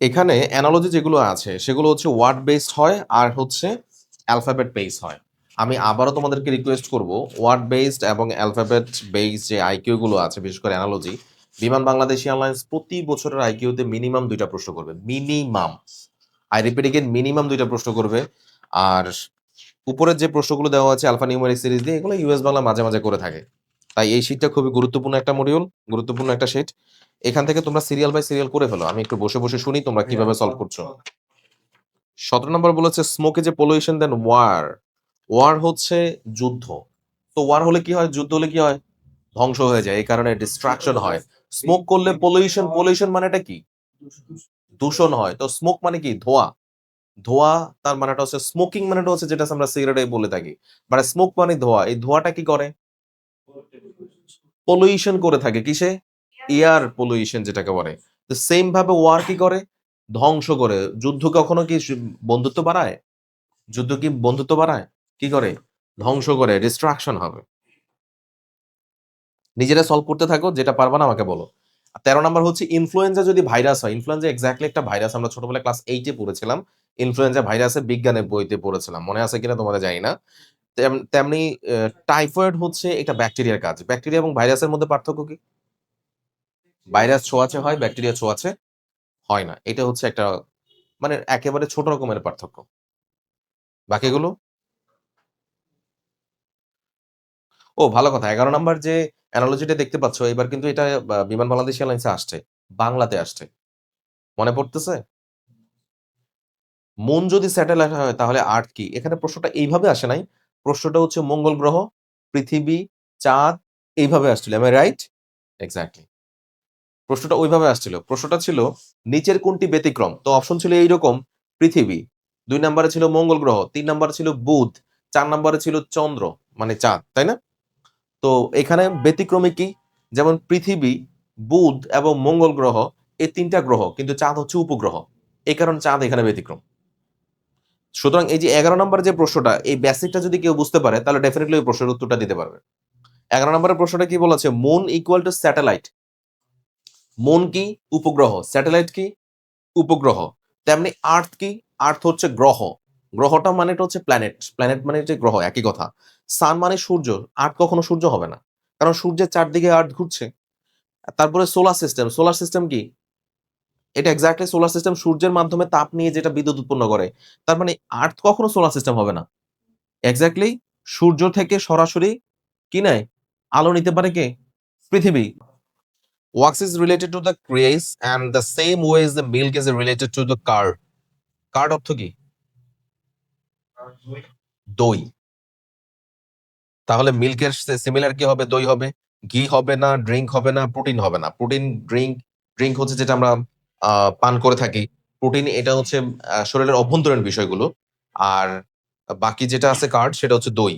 এখানে অ্যানালজি যেগুলো আছে, সেগুলো হচ্ছে ওয়ার্ড বেসড হয় আর হচ্ছে অ্যালফাবেট বেস হয়। আমি আবারও তোমাদেরকে রিকোয়েস্ট করব ওয়ার্ড বেসড এবং অ্যালফাবেট বেস যে আইকিউ গুলো আছে, বিশেষ করে অ্যানালজি বিমান বাংলাদেশ এয়ারলাইন্স প্রতি বছরের আইকিউতে মিনিমাম দুইটা প্রশ্ন করবে। Minimum I repeat again minimum দুইটা প্রশ্ন করবে। আর উপরের যে প্রশ্নগুলো দেওয়া আছে আলফা নিউমেরিক সিরিজ দিয়ে, এগুলো ইউএস বাংলা মাঝে মাঝে করে থাকে। তাই এই শীটটা খুবই গুরুত্বপূর্ণ একটা মডিউল গুরুত্বপূর্ণ একটা শীট এখান থেকে তোমরা সিরিয়াল বাই সিরিয়াল করে ফেলো। আমি একটু বসে বসে শুনি তোমরা কীভাবে সলভ করছ। সতেরো নম্বর বলেছে স্মোকে যে পলিউশন দেন ওয়ার ওয়ার হচ্ছে যুদ্ধ। তো ওয়ার হলে কি হয়? যুদ্ধ হলে কি হয়? ধ্বংস হয়ে যায়। এই কারণে ডিস্ট্রাকশন হয়। স্মোক করলে পলিউশন পলিউশন মানেটা কি? দূষণ হয়। তো স্মোক মানে কি? ধোয়া। ধোয়া তার মানেটা হচ্ছে স্মোকিং মানেটা হচ্ছে যেটা আমরা সিগারেটে বলে থাকি। মানে স্মোক মানে ধোয়া। এই ধোয়াটা কি করে? পলিউশন করে থাকে। কিসে? এয়ার পলিউশন যেটাকে বলে, তো সেম ভাবে ওয়ার কি করে? ধ্বংস করে। যুদ্ধ কখনো কি বন্ধুত্ব বাড়ায়? যুদ্ধ কি বন্ধুত্ব বাড়ায়? কি করে? ধ্বংস করে ডিস্ট্রাকশন হবে। নিজেরা সলভ করতে থাকো, যেটা পারবা না আমাকে বলো। তেরো নম্বর হচ্ছে ইনফ্লুয়েঞ্জা যদি ভাইরাস হয় ইনফ্লুয়েঞ্জা এক্স্যাক্টলি একটা ভাইরাস আমরা ছোটবেলায় ক্লাস এইটে পড়েছিলাম। ইনফ্লুয়েঞ্জা ভাইরাসের বিজ্ঞানের বইতে পড়েছিলাম। মনে আছে কিনা তোমাদের জানি না। তেমনি টাইফয়েড হচ্ছে একটা ব্যাকটেরিয়ার কাজ। ব্যাকটেরিয়া এবং ভাইরাসের মধ্যে পার্থক্য কি? ভাইরাস ছোঁয়াচে হয় ব্যাকটেরিয়া ছোঁয়াচে হয় না। এটা হচ্ছে একটা মানে একেবারে ছোট রকমের পার্থক্য। বাকিগুলো? ও, ভালো কথা। এগারো নাম্বার যে অ্যানালজিটা দেখতে পাচ্ছ, এবার কিন্তু এটা বিমান বাংলাদেশ এয়ারলাইন্সে আসছে, বাংলাতে আসছে। মনে পড়তেছে? মন যদি স্যাটেলাইট হয়, তাহলে আর্থ কি? এখানে প্রশ্নটা এইভাবে আসে নাই। প্রশ্নটা হচ্ছে মঙ্গল গ্রহ, পৃথিবী, চাঁদ, এইভাবে আসছিল। এম রাইট এক্স্যাক্টলি প্রশ্নটা ওইভাবে আসছিল। প্রশ্নটা ছিল, নিচের কোনটি ব্যতিক্রম? তো অপশন ছিল এইরকম, পৃথিবী। দুই নম্বরে ছিল মঙ্গল গ্রহ, তিন নম্বরে ছিল বুধ, চার নম্বরে ছিল চন্দ্র মানে চাঁদ, তাই না? তো এখানে ব্যতিক্রমে কি? যেমন পৃথিবী, বুধ এবং মঙ্গল গ্রহ, এই তিনটা গ্রহ, কিন্তু চাঁদ হচ্ছে উপগ্রহ। এই কারণে চাঁদ এখানে ব্যতিক্রম। সুতরাং এই যে এগারো নম্বর যে প্রশ্নটা, এই বেসিকটা যদি কেউ বুঝতে পারে, তাহলে ডেফিনেটলি ওই প্রশ্নের উত্তরটা দিতে পারবে। এগারো নম্বরের প্রশ্নটা কি বলেছে? Moon equal to satellite moon কি, উপগ্রহ, স্যাটেলাইট কি? উপগ্রহ। তেমনি আর্থ কি? আর্থ হচ্ছে গ্রহ। গ্রহটা মানেটা হচ্ছে প্ল্যানেট প্ল্যানেট মানে যে গ্রহ, একই কথা। সান মানে সূর্য, আর্থ কখনো সূর্য হবে না। কারণ সূর্যের চারদিকে আর্থ ঘুরছে। তারপরে সোলার সিস্টেম সোলার সিস্টেম কি? এটা এক্স্যাক্টলি সোলার সিস্টেম সূর্যের মাধ্যমে তাপ নিয়ে যেটা বিদ্যুৎ উৎপন্ন করে। তার মানে আর্থ কখনো সোলার সিস্টেম হবে না। এক্স্যাক্টলি সূর্য থেকে সরাসরি কি নেয় আলো নিতে পারে কে? পৃথিবী। Wax is related to the craze and the same way as the milk is related to the curd curd অর্থ কি? দই। তাহলে মিল্কের সিমিলার কি হবে? দই হবে। ঘি হবে না ড্রিঙ্ক হবে না প্রোটিন হবে না। প্রোটিন ড্রিঙ্ক ড্রিঙ্ক হচ্ছে যেটা আমরা পান করে থাকি। প্রোটিন এটা হচ্ছে শরীরের অভ্যন্তরীণ বিষয়গুলো। আর বাকি যেটা আছে কার্ড সেটা হচ্ছে দই।